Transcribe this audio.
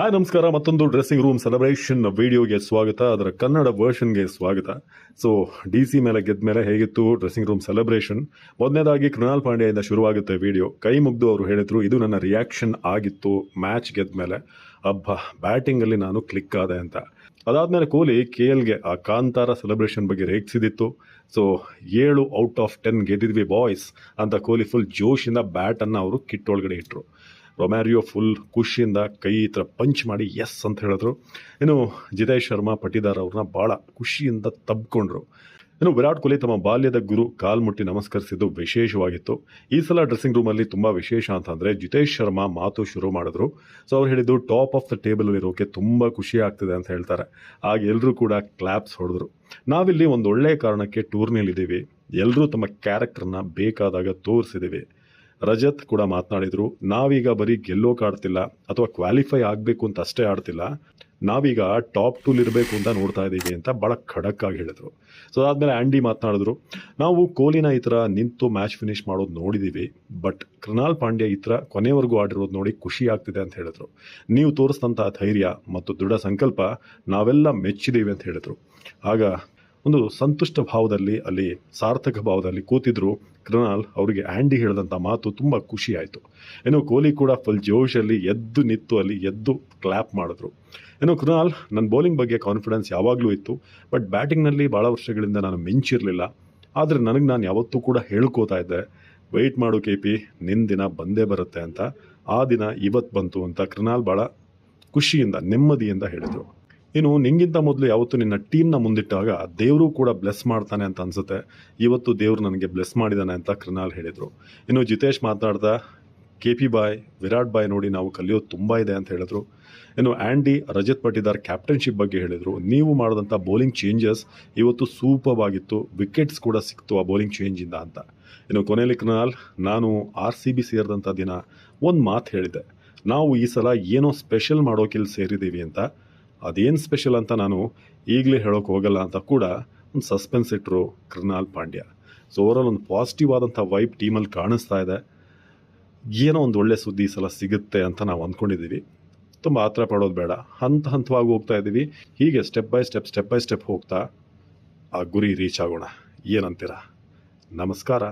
Hi ನಮಸ್ಕಾರ. ಮತ್ತೊಂದು dressing room celebration ವಿಡಿಯೋಗೆ ಸ್ವಾಗತ. ಅದರ ಕನ್ನಡ ವರ್ಷನ್ಗೆ ಸ್ವಾಗತ. ಸೊ ಡಿ ಸಿ ಮೇಲೆ ಗೆದ್ದ ಮೇಲೆ ಹೇಗಿತ್ತು ಡ್ರೆಸ್ಸಿಂಗ್ ರೂಮ್ ಸೆಲೆಬ್ರೇಷನ್ ಮೊದಲನೇದಾಗಿ ಕೃಣಾಲ್ ಪಾಂಡ್ಯದಿಂದ ಶುರುವಾಗುತ್ತೆ ವಿಡಿಯೋ. ಕೈ ಮುಗ್ದು ಅವರು ಹೇಳಿದ್ರು, ಇದು ನನ್ನ ರಿಯಾಕ್ಷನ್ ಆಗಿತ್ತು ಮ್ಯಾಚ್ ಗೆದ್ದ ಮೇಲೆ. ಅಬ್ಬ ಬ್ಯಾಟಿಂಗಲ್ಲಿ ನಾನು ಕ್ಲಿಕ್ ಆದೆ ಅಂತ. ಅದಾದಮೇಲೆ ಕೊಹ್ಲಿ ಕೆ ಎಲ್ಗೆ ಆ ಕಾಂತಾರ ಸೆಲೆಬ್ರೇಷನ್ ಬಗ್ಗೆ ರೇಗಿಸಿದಿತ್ತು. ಸೊ ಏಳು ಔಟ್ ಆಫ್ ಟೆನ್ ಗೆದ್ದಿದ್ವಿ ಬಾಯ್ಸ್ ಅಂತ ಕೊಹ್ಲಿ ಫುಲ್ ಜೋಶಿಂದ ಬ್ಯಾಟನ್ನು ಅವರು ಕಿಟ್ಟೊಳಗಡೆ ಇಟ್ಟರು ರೊಮ್ಯಾರಿಯೋ ಫುಲ್ ಖುಷಿಯಿಂದ ಕೈ ಈ ಥರ ಪಂಚ್ ಮಾಡಿ ಎಸ್ ಅಂತ ಹೇಳಿದ್ರು. ಇನ್ನು ಜಿತೇಶ್ ಶರ್ಮಾ ಪಟಿದಾರ್ ಅವ್ರನ್ನ ಭಾಳ ಖುಷಿಯಿಂದ ತಬ್ಕೊಂಡ್ರು. ಇನ್ನು ವಿರಾಟ್ ಕೊಹ್ಲಿ ತಮ್ಮ ಬಾಲ್ಯದ ಗುರು ಕಾಲ್ ಮುಟ್ಟಿ ನಮಸ್ಕರಿಸಿದ್ದು ವಿಶೇಷವಾಗಿತ್ತು. ಈ ಸಲ ಡ್ರೆಸ್ಸಿಂಗ್ ರೂಮಲ್ಲಿ ತುಂಬ ವಿಶೇಷ ಅಂತಂದರೆ ಜಿತೇಶ್ ಶರ್ಮಾ ಮಾತು ಶುರು ಮಾಡಿದ್ರು. ಸೊ ಅವ್ರು ಹೇಳಿದ್ದು ಟಾಪ್ ಆಫ್ ದ ಟೇಬಲ್ ಇರೋಕೆ ತುಂಬ ಖುಷಿ ಆಗ್ತಿದೆ ಅಂತ ಹೇಳ್ತಾರೆ. ಆಗ ಎಲ್ಲರೂ ಕೂಡ ಕ್ಲಾಪ್ಸ್ ಹೊಡೆದ್ರು. ನಾವಿಲ್ಲಿ ಒಂದು ಒಳ್ಳೆಯ ಕಾರಣಕ್ಕೆ ಟೂರ್ನಿಯಲ್ಲಿದ್ದೀವಿ ಎಲ್ಲರೂ ತಮ್ಮ ಕ್ಯಾರೆಕ್ಟರ್ನ ಬೇಕಾದಾಗ ತೋರಿಸಿದ್ದೀವಿ ರಜತ್ ಕೂಡ ಮಾತನಾಡಿದ್ರು, ನಾವೀಗ ಬರೀ ಗೆಲ್ಲೋಕೆ ಆಡ್ತಿಲ್ಲ ಅಥವಾ ಕ್ವಾಲಿಫೈ ಆಗಬೇಕು ಅಂತ ಅಷ್ಟೇ ಆಡ್ತಿಲ್ಲ, ನಾವೀಗ ಟಾಪ್ ಟೂಲ್ ಇರಬೇಕು ಅಂತ ನೋಡ್ತಾ ಇದ್ದೀವಿ ಅಂತ ಭಾಳ ಖಡಕ್ಕಾಗಿ ಹೇಳಿದರು. ಸೊ ಅದಾದಮೇಲೆ ಆ್ಯಂಡಿ ಮಾತನಾಡಿದ್ರು, ನಾವು ಕೊಹ್ಲಿನ ಈ ಥರ ನಿಂತು ಮ್ಯಾಚ್ ಫಿನಿಶ್ ಮಾಡೋದು ನೋಡಿದ್ದೀವಿ ಬಟ್ ಕೃಣಾಲ್ ಪಾಂಡ್ಯ ಈ ಥರ ಕೊನೆವರೆಗೂ ಆಡಿರೋದು ನೋಡಿ ಖುಷಿ ಆಗ್ತಿದೆ ಅಂತ ಹೇಳಿದ್ರು. ನೀವು ತೋರಿಸಿದಂಥ ಧೈರ್ಯ ಮತ್ತು ದೃಢ ಸಂಕಲ್ಪ ನಾವೆಲ್ಲ ಮೆಚ್ಚಿದ್ದೀವಿ ಅಂತ ಹೇಳಿದರು. ಆಗ ಒಂದು ಸಂತುಷ್ಟ ಭಾವದಲ್ಲಿ ಅಲ್ಲಿ, ಸಾರ್ಥಕ ಭಾವದಲ್ಲಿ ಕೂತಿದ್ರು ಕೃಣಾಲ್ ಅವರಿಗೆ ಆ್ಯಂಡಿ ಹೇಳಿದಂಥ ಮಾತು ತುಂಬ ಖುಷಿ ಆಯಿತು. ಏನೋ ಕೊಹ್ಲಿ ಕೂಡ ಫುಲ್ ಜೋಶಲ್ಲಿ ಎದ್ದು ನಿಂತು ಅಲ್ಲಿ ಎದ್ದು ಕ್ಲ್ಯಾಪ್ ಮಾಡಿದ್ರು. ಏನೋ ಕೃಣಾಲ್ ನನ್ನ ಬೌಲಿಂಗ್ ಬಗ್ಗೆ ಕಾನ್ಫಿಡೆನ್ಸ್ ಯಾವಾಗಲೂ ಇತ್ತು ಬಟ್ ಬ್ಯಾಟಿಂಗ್ನಲ್ಲಿ ಭಾಳ ವರ್ಷಗಳಿಂದ ನಾನು ಮಿಂಚಿರಲಿಲ್ಲ. ಆದರೆ ನನಗೆ ನಾನು ಯಾವತ್ತೂ ಕೂಡ ಹೇಳ್ಕೋತಾ ಇದ್ದೆ ವೆಯ್ಟ್ ಮಾಡು ಕೆ ಪಿ ನಿನ್ನ ದಿನ ಬಂದೇ ಬರುತ್ತೆ ಅಂತ. ಆ ದಿನ ಇವತ್ತು ಬಂತು ಅಂತ ಕೃಣಾಲ್ ಭಾಳ ಖುಷಿಯಿಂದ, ನೆಮ್ಮದಿಯಿಂದ ಹೇಳಿದರು. ಇನ್ನು ನಿಂಗಿಂತ ಮೊದಲು ಯಾವತ್ತು ನಿನ್ನ ಟೀಮ್ನ ಮುಂದಿಟ್ಟಾಗ ದೇವರು ಕೂಡ ಬ್ಲೆಸ್ ಮಾಡ್ತಾನೆ ಅಂತ ಅನ್ಸುತ್ತೆ. ಇವತ್ತು ದೇವರು ನನಗೆ ಬ್ಲೆಸ್ ಮಾಡಿದಾನೆ ಅಂತ ಕೃನಾಲ್ ಹೇಳಿದರು. ಇನ್ನು ಜಿತೇಶ್ ಮಾತನಾಡ್ತಾ ಕೆ ಪಿ ಬಾಯ್, ವಿರಾಟ್ ಬಾಯ್ ನೋಡಿ ನಾವು ಕಲಿಯೋದು ತುಂಬ ಇದೆ ಅಂತ ಹೇಳಿದ್ರು. ಇನ್ನು ಆ್ಯಂಡಿ ರಜತ್ ಪಟ್ಟಿದಾರ್ ಕ್ಯಾಪ್ಟನ್ಶಿಪ್ ಬಗ್ಗೆ ಹೇಳಿದರು. ನೀವು ಮಾಡಿದಂಥ ಬೌಲಿಂಗ್ ಚೇಂಜಸ್ ಇವತ್ತು ಸೂಪರ್ ಆಗಿತ್ತು. ವಿಕೆಟ್ಸ್ ಕೂಡ ಸಿಕ್ತು ಆ ಬೌಲಿಂಗ್ ಚೇಂಜಿಂದ ಅಂತ. ಇನ್ನು ಕೊನೆಯಲ್ಲಿ ಕೃನಾಲ್, ನಾನು ಆರ್ ಸಿ ಬಿ ಸೇರಿದಂಥ ದಿನ ಒಂದು ಮಾತು ಹೇಳಿದೆ ನಾವು ಈ ಸಲ ಏನೋ ಸ್ಪೆಷಲ್ ಮಾಡೋಕಿಲ್ಲಿ ಸೇರಿದ್ದೀವಿ ಅಂತ. ಅದೇನು ಸ್ಪೆಷಲ್ ಅಂತ ನಾನು ಈಗಲೇ ಹೇಳೋಕೆ ಹೋಗಲ್ಲ ಅಂತ ಕೂಡ ಒಂದು ಸಸ್ಪೆನ್ಸ್ ಇಟ್ಟರು ಕೃಣಾಲ್ ಪಾಂಡ್ಯ. ಸೊ ಓವರಾಲ್ ಒಂದು ಪಾಸಿಟಿವ್ ಆದಂಥ ವೈಬ್ ಟೀಮಲ್ಲಿ ಕಾಣಿಸ್ತಾ ಇದೆ. ಏನೋ ಒಂದು ಒಳ್ಳೆ ಸುದ್ದಿ ಸಲ ಸಿಗುತ್ತೆ ಅಂತ ನಾವು ಅಂದ್ಕೊಂಡಿದ್ದೀವಿ ತುಂಬ ಆತರ ಪಡೋದು ಬೇಡ. ಹಂತ ಹಂತವಾಗಿ ಹೋಗ್ತಾ ಇದ್ದೀವಿ ಹೀಗೆ step by step step by step ಹೋಗ್ತಾ ಆ ಗುರಿ ರೀಚ್ ಆಗೋಣ. ಏನಂತೀರಾ? ನಮಸ್ಕಾರ.